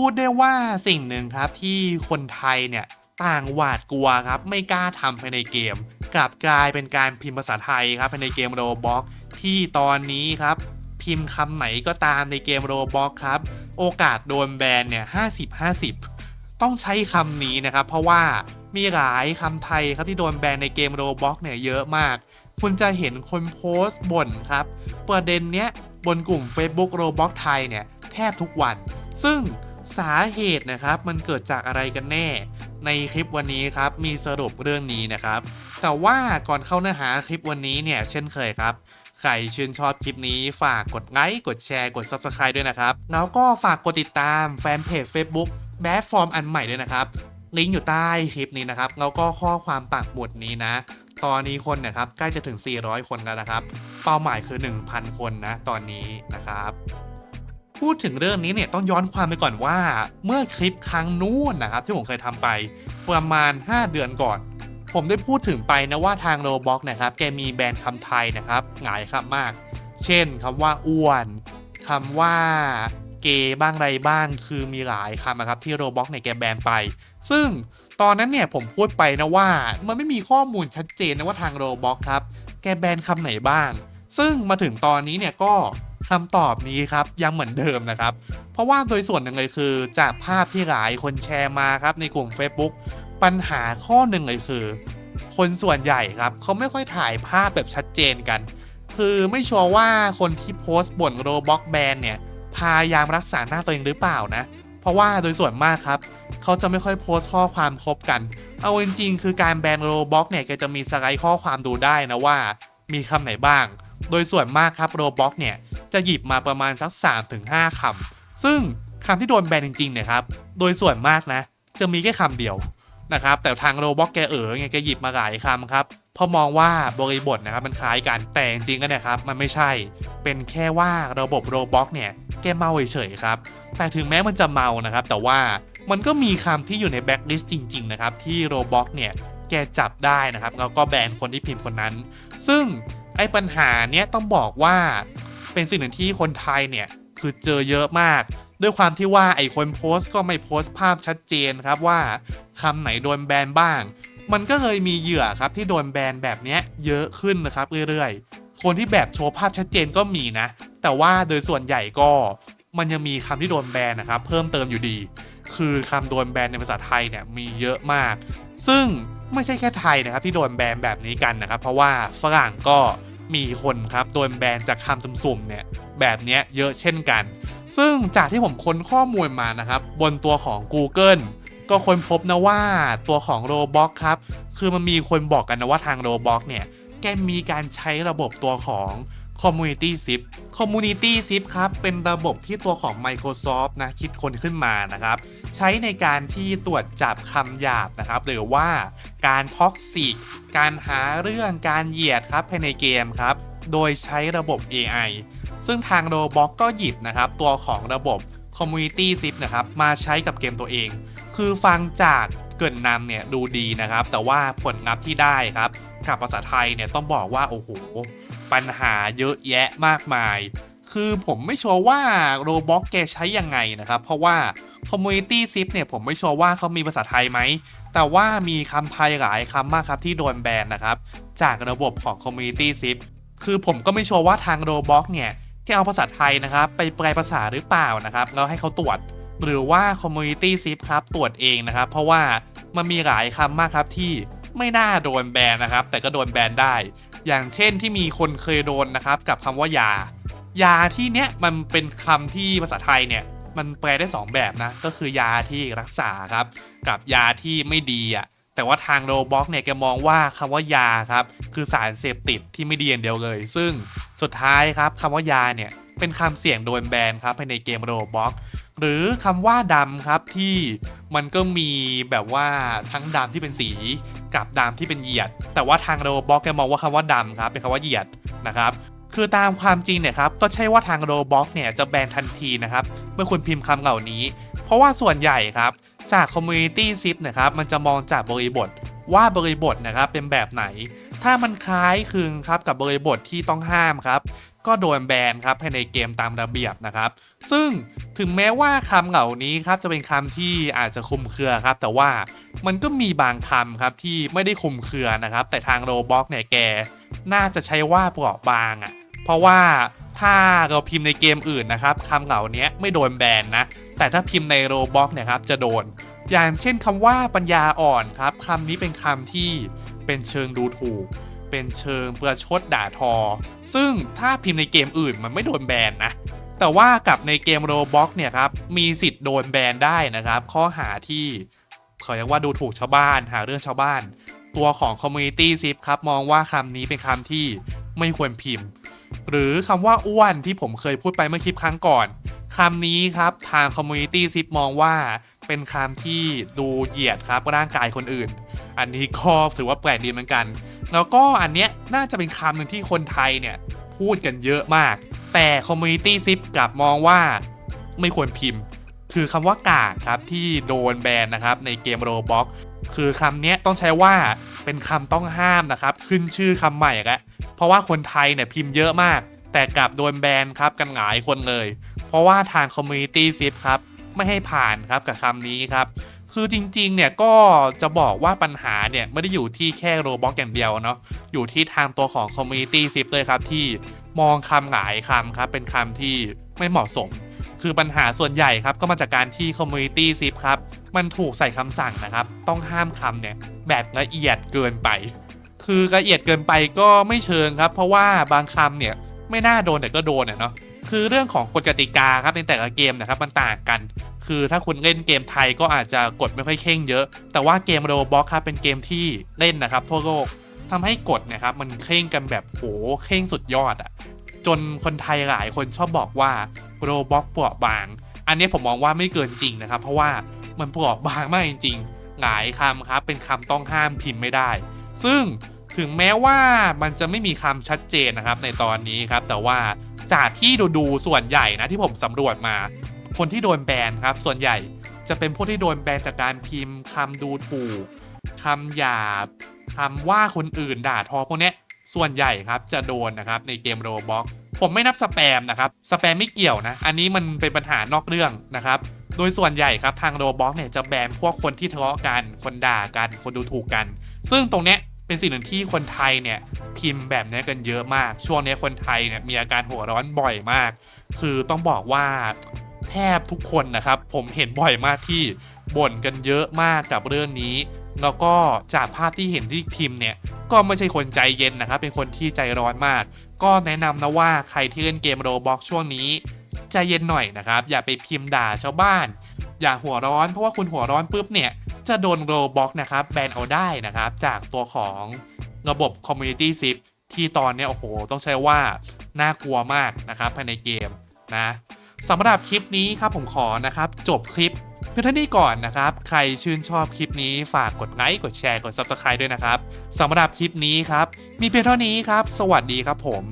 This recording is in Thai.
พูดได้ว่าสิ่งหนึ่งครับที่คนไทยเนี่ยต่างหวาดกลัวครับไม่กล้าทำภายในเกม กลับกลายเป็นการพิมพ์ภาษาไทยครับภายในเกมโรบ็อกที่ตอนนี้ครับพิมพ์คำไหนก็ตามในเกมโรบ็อกครับโอกาสโดนแบนเนี่ย50 50 ต้องใช้คำนี้นะครับ เพราะว่ามีหลายคำไทยครับที่โดนแบนในเกมโรบ็อกเนี่ยเยอะมาก คุณจะเห็นคนโพสต์บ่นครับประเด็นเนี้ยบนกลุ่ม Facebook Roblox ไทยเนี่ยแทบทุกวัน ซึ่ง สาเหตุนะครับมันเกิดจากอะไรกันแน่ ในคลิปวันนี้ครับมีสรุปเรื่องนี้นะครับ แต่ว่าก่อนเข้าเนื้อหาคลิปวันนี้เนี่ยเช่นเคยครับใครชื่นชอบคลิปนี้ฝากกดไลค์กดแชร์กด Subscribe ด้วยนะครับ แล้วก็ฝากกดติดตามแฟนเพจ Facebook แบ f ฟอร์มอันใหม่ด้วยนะครับลิงก์อยู่ใต้คลิปนี้นะครับแล้วก็ข้อความปักหมุดนี้นะ ตอนนี้คนนะครับใกล้จะถึง 400 คนแล้วนะครับ เป้าหมายคือ 1,000 คนนะตอนนี้นะครับ พูดถึงเรื่องนี้เนี่ยต้องย้อนความไปก่อนว่าเมื่อคลิปครั้งนู้นนะครับที่ผมเคยทำไปประมาณ 5 เดือนก่อน ผมได้พูดถึงไปนะว่าทางโรบ็อกนะครับแกมีแบรนด์คำไทยนะครับหลายคำมาก เช่นคำว่าอ้วนคำว่าเกย์บ้างไรบ้างคือมีหลายคำนะครับที่โรบ็อกเนี่ยแกแบนไป ซึ่งตอนนั้นเนี่ยผมพูดไปนะว่ามันไม่มีข้อมูลชัดเจนนะว่าทางโรบ็อกครับแกแบนคำไหนบ้าง ซึ่งมาถึงตอนนี้เนี่ยก็ คำตอบนี้ครับยังเหมือนเดิมนะครับ เพราะว่าโดยส่วนหนึ่งเลยคือ จากภาพที่หลายคนแชร์มาครับในกลุ่ม Facebook ปัญหาข้อหนึ่งเลยคือ คนส่วนใหญ่ครับเขาไม่ค่อยถ่ายภาพแบบชัดเจนกัน คือไม่ชัวร์ว่าคนที่โพสต์บ่นโรบ็อกแบนเนี่ยพยายามรักษาหน้าตัวเองหรือเปล่านะ เพราะว่าโดยส่วนมากครับเขาจะไม่ค่อยโพสต์ข้อความครบกัน เอาจริงๆคือการแบนโรบ็อกเนี่ยแกจะมีสไลด์ข้อความดูได้นะว่า มีคำไหนบ้าง โดยส่วนมากครับโรบ็อกเนี่ยจะหยิบมาประมาณสัก 3-5คำซึ่งคำที่โดนแบนจริงๆเนี่ยครับโดยส่วนมากนะ จะมีแค่คำเดียวนะครับแต่ทางโรบ็อกแกเอ๋อไงแกหยิบมาหลายคำครับพอมองว่าบริบทนะครับมันคล้ายกันแต่จริงๆก็นี่ยครับมันไม่ใช่ เป็นแค่ว่าระบบโรบ็อกเนี่ยแกเมาเฉยๆครับแต่ถึงแม้มันจะเมานะครับ แต่ว่ามันก็มีคำที่อยู่ในแบ็คลิสต์จริงๆนะครับที่โรบ็อกเนี่ยแกจับได้นะครับแล้วก็แบนคนที่พิมพ์คนนั้น ซึ่ง ไอ้ปัญหาเนี้ยต้องบอกว่าเป็นสิ่งหนึ่งที่คนไทยเนี่ยคือเจอเยอะมาก ด้วยความที่ว่าไอ้คนโพสต์ก็ไม่โพสต์ภาพชัดเจนครับว่าคำไหนโดนแบนบ้าง มันก็เลยมีเหยื่อครับที่โดนแบนแบบเนี้ยเยอะขึ้นนะครับเรื่อยๆ คนที่แบบโชว์ภาพชัดเจนก็มีนะ แต่ว่าโดยส่วนใหญ่ก็มันยังมีคำที่โดนแบนนะครับเพิ่มเติมอยู่ดี คือคำโดนแบนในภาษาไทยเนี่ยมีเยอะมาก ซึ่ง ไม่ใช่แค่ไทยนะครับที่โดนแบนแบบนี้กันนะครับ เพราะว่าฝรั่งก็มีคนครับโดนแบนจากคำสุ่มๆเนี่ยแบบนี้เยอะเช่นกัน ซึ่งจากที่ผมค้นข้อมูลมานะครับ บนตัวของ Google ก็ค้นพบนะว่าตัวของ Roblox ครับ คือมันมีคนบอกกันนะว่าทาง Roblox เนี่ยแกมีการใช้ระบบตัวของ Community Zip Community Zip ครับ เป็นระบบที่ตัวของ Microsoft นะ คิดค้นขึ้นมานะครับ ใช้ในการที่ตรวจจับคำหยาบนะครับ หรือว่าการท็อกซิกการหาเรื่องการเหยียดครับภายในเกมครับ โดยใช้ระบบ AI ซึ่งทาง Roblox ก็หยิบนะครับ ตัวของระบบ Community Zip นะครับ มาใช้กับเกมตัวเอง คือฟังจาก เกินนำเนี่ยดูดีนะครับ แต่ว่าผลลัพธ์ที่ได้ครับกับภาษาไทยเนี่ยต้องบอกว่าโอ้โห ปัญหาเยอะแยะมากมาย คือผมไม่ชัวร์ว่าโรบ็อกแกใช้ยังไงนะครับ เพราะว่า Community Zip เนี่ยผมไม่ชัวร์ว่าเขามีภาษาไทยไหม แต่ว่ามีคำไทยหลายคำมากครับที่โดนแบนนะครับ จากระบบของ Community Zip คือผมก็ไม่ชัวร์ว่าทางโรบ็อกเนี่ยแกเอาภาษาไทยนะครับ ไปแปลภาษาหรือเปล่านะครับแล้วให้เขาตรวจ หรือว่า Community Zip ครับตรวจเองนะครับ เพราะว่ามันมีหลายคำมากครับที่ไม่น่าโดนแบนนะครับ แต่ก็โดนแบนได้ อย่างเช่นที่มีคนเคยโดนนะครับกับคำว่ายา ยาที่เนี้ยมันเป็นคำที่ภาษาไทยเนี่ยมันแปลได้ 2 แบบนะ ก็คือยาที่รักษาครับ กับยาที่ไม่ดีอะแต่ว่าทางโรบ็อกเนี่ยแกมองว่าคำว่ายาครับ คือสารเสพติดที่ไม่ดีอย่างเดียวเลย ซึ่งสุดท้ายครับคำว่ายาเนี่ยเป็นคำเสี่ยงโดนแบนครับภายในเกมโรบ็อก หรือคำว่าดำครับที่มันก็มีแบบว่าทั้งดำที่เป็นสีกับดำที่เป็นเหยียด แต่ว่าทางโรบ็อกแกมองว่าคำว่าดำครับเป็นคำว่าเหยียดนะครับคือตามความจริงเนี่ยครับก็ใช่ว่าทางโรบ็อกเนี่ยจะแบนทันทีนะครับเมื่อคุณพิมพ์คำเหล่านี้ เพราะว่าส่วนใหญ่ครับจาก Community Zip นะครับมันจะมองจากบริบทว่าบริบทนะครับเป็นแบบไหน ถ้ามันคล้ายคลึงครับกับบริบทที่ต้องห้ามครับ ก็โดนแบนครับภายในเกมตามระเบียบนะครับ ซึ่งถึงแม้ว่าคำเหล่านี้ครับจะเป็นคำที่อาจจะคุมเครือครับ แต่ว่ามันก็มีบางคำครับที่ไม่ได้คุมเครือนะครับ แต่ทางโรบ็อกเนี่ยแก น่าจะใช้ว่าเปราะบางอะ่ะเพราะว่าถ้าเราพิมพ์ในเกมอื่นนะครับคำเหล่านี้ไม่โดนแบนนะ แต่ถ้าพิมพ์ในโรบ็อกเนี่ยครับจะโดน อย่างเช่นคำว่าปัญญาอ่อนครับคำนี้เป็นคำที่เป็นเชิงดูถูก เป็นเชิงประชดด่าทอ ซึ่งถ้าพิมพ์ในเกมอื่นมันไม่โดนแบนนะ แต่ว่ากับในเกมโรบ็อกเนี่ยครับ มีสิทธิ์โดนแบนได้นะครับ ข้อหาที่เขาเรียกว่าดูถูกชาวบ้านหาเรื่องชาวบ้าน ตัวของ Community Zip ครับมองว่าคำนี้เป็นคำที่ไม่ควรพิมพ์ หรือคำว่าอ้วนที่ผมเคยพูดไปเมื่อคลิปครั้งก่อนคำนี้ครับทาง Community Zip มองว่าเป็นคำที่ดูเหยียดครับร่างกายคนอื่น อันนี้ก็ถือว่าแปลกดีเหมือนกัน แล้วก็อันเนี้ยน่าจะเป็นคำหนึ่งที่คนไทยเนี่ยพูดกันเยอะมาก แต่ Community Zip กลับมองว่าไม่ควรพิมพ์ คือคำว่ากากครับที่โดนแบนนะครับในเกมโรบ็อกคือคำเนี้ยต้องใช้ว่าเป็นคำต้องห้ามนะครับ ขึ้นชื่อคำใหม่แล้วเพราะว่าคนไทยเนี่ยพิมพ์เยอะมาก แต่กลับโดนแบนครับกันหลายคนเลย เพราะว่าทาง Community Zip ครับไม่ให้ผ่านครับกับคำนี้ครับ คือจริงๆ เนี่ยก็จะบอกว่าปัญหาเนี่ยไม่ได้อยู่ที่แค่โรบ็อกอย่างเดียวเนาะอยู่ที่ทางตัวของ Community Zip เลยครับที่มองคำหลายคำครับเป็นคำที่ไม่เหมาะสม คือปัญหาส่วนใหญ่ครับก็มาจากการที่ Community Zip ครับมันถูกใส่คำสั่งนะครับ ต้องห้ามคำเนี่ยแบบละเอียดเกินไป คือละเอียดเกินไปก็ไม่เชิงครับ เพราะว่าบางคำเนี่ยไม่น่าโดนแต่ก็โดนเนาะ คือเรื่องของกฎกติกาครับในแต่ละเกมนะครับมันต่างกัน คือถ้าคุณเล่นเกมไทยก็อาจจะกดไม่ค่อยเข่งเยอะ แต่ว่าเกมโรบ็อกครับเป็นเกมที่เล่นนะครับทั่วโลกทำให้กฎนะครับมันเข่งกันแบบโหเข่งสุดยอดอะจนคนไทยหลายคนชอบบอกว่าโรบ็อกเปราะบาง อันนี้ผมมองว่าไม่เกินจริงนะครับ เพราะว่ามันเปราะบางมากจริงๆหลายคำครับเป็นคำต้องห้ามพิมพ์ไม่ได้ ซึ่งถึงแม้ว่ามันจะไม่มีคำชัดเจนนะครับในตอนนี้ครับแต่ว่า จากที่ดูดูส่วนใหญ่นะที่ผมสำรวจมา คนที่โดนแบนครับ ส่วนใหญ่จะเป็นพวกที่โดนแบนจากการพิมพ์คำดูถูกคำหยาบคำว่าคนอื่นด่าทอพวกนี้ส่วนใหญ่ครับจะโดนนะครับในเกมโรบ็อกผมไม่นับสแปมนะครับสแปมไม่เกี่ยวนะ อันนี้มันเป็นปัญหานอกเรื่องนะครับโดยส่วนใหญ่ครับทางโรบ็อกเนี่ยจะแบนพวกคนที่ทะเลาะกัน คนด่ากัน คนดูถูกกัน ซึ่งตรงเนี้ย เป็นสิ่งหนึ่งที่คนไทยเนี่ยพิมพ์แบบนี้กันเยอะมาก ช่วงนี้คนไทยเนี่ยมีอาการหัวร้อนบ่อยมาก คือต้องบอกว่าแทบทุกคนนะครับ ผมเห็นบ่อยมากที่บ่นกันเยอะมากกับเรื่องนี้ แล้วก็จากภาพที่เห็นที่พิมพ์เนี่ยก็ไม่ใช่คนใจเย็นนะครับ เป็นคนที่ใจร้อนมาก ก็แนะนำนะว่าใครที่เล่นเกมโรบ็อกช่วงนี้ใจเย็นหน่อยนะครับ อย่าไปพิมพ์ด่าชาวบ้าน อย่าหัวร้อนเพราะว่าคุณหัวร้อนปุ๊บเนี่ย จะโดนโรบ็อกนะครับแบนเอาได้นะครับ จากตัวของระบบ Community Zip ที่ตอนนี้โอ้โห ต้องใช้ว่า น่ากลัวมากนะครับภายในเกมนะสำหรับคลิปนี้ครับผมขอนะครับ จบคลิปเพียงเท่านี้ก่อนนะครับ ใครชื่นชอบคลิปนี้ฝากกดไลค์กดแชร์กด Subscribe ด้วยนะครับสำหรับคลิปนี้ครับ มีเพียงเท่านี้ครับ สวัสดีครับผม